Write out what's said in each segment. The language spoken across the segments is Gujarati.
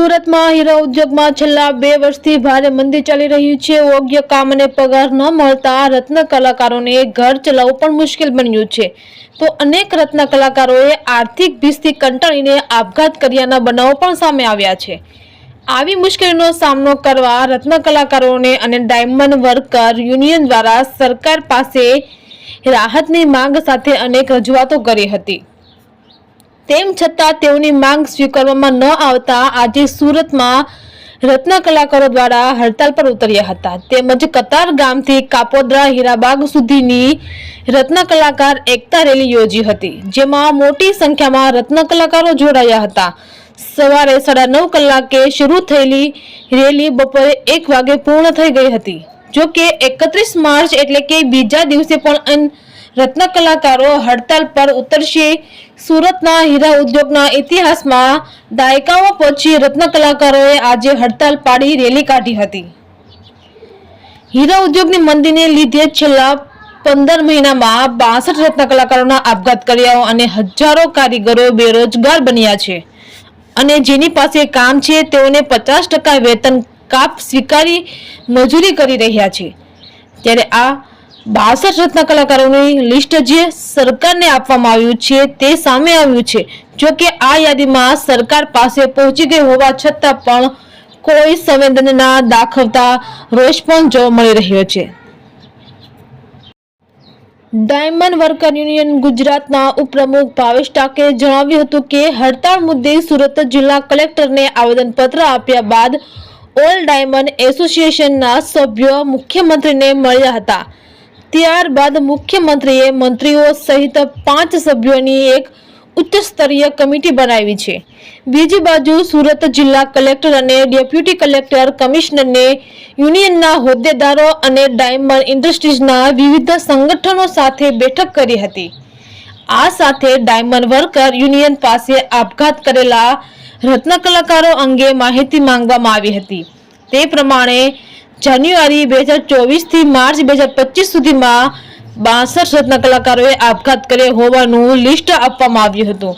સુરતમાં હીરા ઉદ્યોગમાં છેલ્લા બે વર્ષથી ભારે મંદી ચાલી રહ્યું છે. યોગ્ય કામ અને પગાર ન મળતા રત્ન કલાકારોને ઘર ચલાવવું પણ મુશ્કેલ બન્યું છે. તો અનેક રત્ન કલાકારોએ આર્થિક ભીસથી કંટાળીને આપઘાત કર્યાના બનાવો પણ સામે આવ્યા છે. આવી મુશ્કેલીનો સામનો કરવા રત્ન કલાકારોને અને ડાયમંડ વર્કર યુનિયન દ્વારા સરકાર પાસે રાહતની માંગ સાથે અનેક રજૂઆતો કરી હતી. તેમ છતાં તેઓની માંગ સ્વીકારવામાં ન આવતા આજે સુરતમાં રત્ન કલાકારો દ્વારા હડતાલ પર ઉતર્યા હતા. તેમજ કતાર ગામથી કાપોદ્રા હીરાબાગ સુધીની રત્ન કલાકાર એકતા રેલી યોજી હતી, જેમાં મોટી સંખ્યામાં રત્ન કલાકારો જોડાયા હતા. સવારે સાડા નવ કલાકે શરૂ થયેલી રેલી બપોરે એક વાગે પૂર્ણ થઈ ગઈ હતી જો કે એકત્રીસ માર્ચ એટલે કે બીજા દિવસે પણ રત્ન કલાકારો હડતાલ પર ઉતરશે. સુરતના હીરા ઉદ્યોગના ઇતિહાસમાં દાયકાઓ પછી રત્ન કલાકારોએ આજે હડતાલ પાડી રેલી કાઢી હતી. હીરા ઉદ્યોગની મંદીને લીધે છેલ્લા પંદર મહિનામાં બાસઠ રત્ન કલાકારોના આપઘાત કર્યા અને હજારો કારીગરો બેરોજગાર બન્યા છે. અને જેની પાસે કામ છે, તેઓને પચાસ ટકા વેતન કાપ સ્વીકારી મજૂરી કરી રહ્યા છે. ત્યારે આ બાસઠ રત્ન લિસ્ટ જે સરકારને આપવામાં આવ્યું છે તે સામે આવ્યું છે. જો કે આ યાદીમાં સરકાર પાસે પહોંચી ગઈ હોવા છતાં પણ કોઈ સંવેદના દાખવતા રોષ પણ જોવા મળી રહ્યો છે. ડાયમંડ વર્કર યુનિયન ગુજરાતના ઉપપ્રમુખ ભાવેશ ટાકે જણાવ્યું હતું કે, હડતાળ મુદ્દે સુરત જિલ્લા કલેક્ટરને આવેદનપત્ર આપ્યા બાદ ઓલ ડાયમંડ એસોસિએશનના સભ્યો મુખ્યમંત્રીને મળ્યા હતા. ત્યારબાદ મુખ્યમંત્રીએ મંત્રીઓ સહિત પાંચ સભ્યોની એક ઉચ્ચ સ્તરીય કમિટી બનાવી છે. બીજી બાજુ સુરત જિલ્લા કલેક્ટર અને ડેપ્યુટી કલેક્ટર કમિશનરને યુનિયનના હોદ્દેદારો અને ડાયમંડ ઇન્ડસ્ટ્રીઝના વિવિધ સંગઠનો સાથે બેઠક કરી હતી. આ સાથે ડાયમંડ વર્કર યુનિયન પાસે આપઘાત કરેલા રત્ન કલાકારો અંગે માહિતી માંગવામાં આવી હતી. તે પ્રમાણે જાન્યુઆરી બે હજાર ચોવીસથી માર્ચ બે હજાર પચીસ સુધીમાં બાસઠ રત્ન કલાકારોએ આપઘાત કર્યો હોવાનું લિસ્ટ આપવામાં આવ્યું હતું.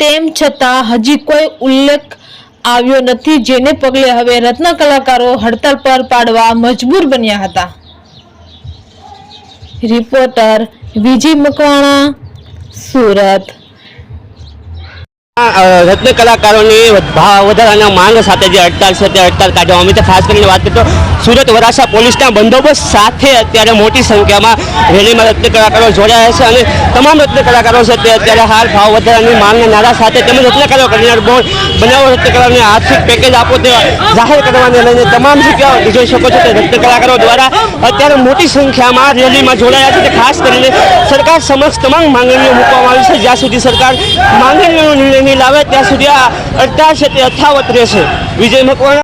તેમ છતાં હજી કોઈ ઉલ્લેખ આવ્યો નથી, જેને પગલે હવે રત્ન કલાકારો હડતાલ પર પાડવા મજબૂર બન્યા હતા. રિપોર્ટર વિજય મકવાણા, સુરત. રત્ન કલાકારોની વધારાના માંગ સાથે જે હડતાલ છે તે હડતાલ કાઢવામાં આવી ખાસ કરીને વાત કરીએ તો સુરત વરાછા પોલીસના બંદોબસ્ત સાથે અત્યારે મોટી સંખ્યામાં રેલીમાં રત્ન કલાકારો જોડાયા છે અને તમામ રત્ન કલાકારો છે તે અત્યારે હાલ ભાવ વધારાની માંગના નારા સાથે તેમજ રત્ન કલાકારો કરનાર બોર્ડ બનાવો, રત્ન કલાકારોને આર્થિક પેકેજ આપો તે જાહેર કરવાને લઈને તમામ જગ્યાઓ જોઈ શકો છો તે રત્ન કલાકારો દ્વારા અત્યારે મોટી સંખ્યામાં રેલીમાં જોડાયા છે. તે ખાસ કરીને સરકાર સમક્ષ તમામ માંગણીઓ મૂકવામાં આવી છે. જ્યાં સુધી સરકાર માંગણીઓનો નિર્ણય નહીં લાવે ત્યાં સુધી આ અડતાલીસ અઠાવત રહેશે. વિજય મકવાણા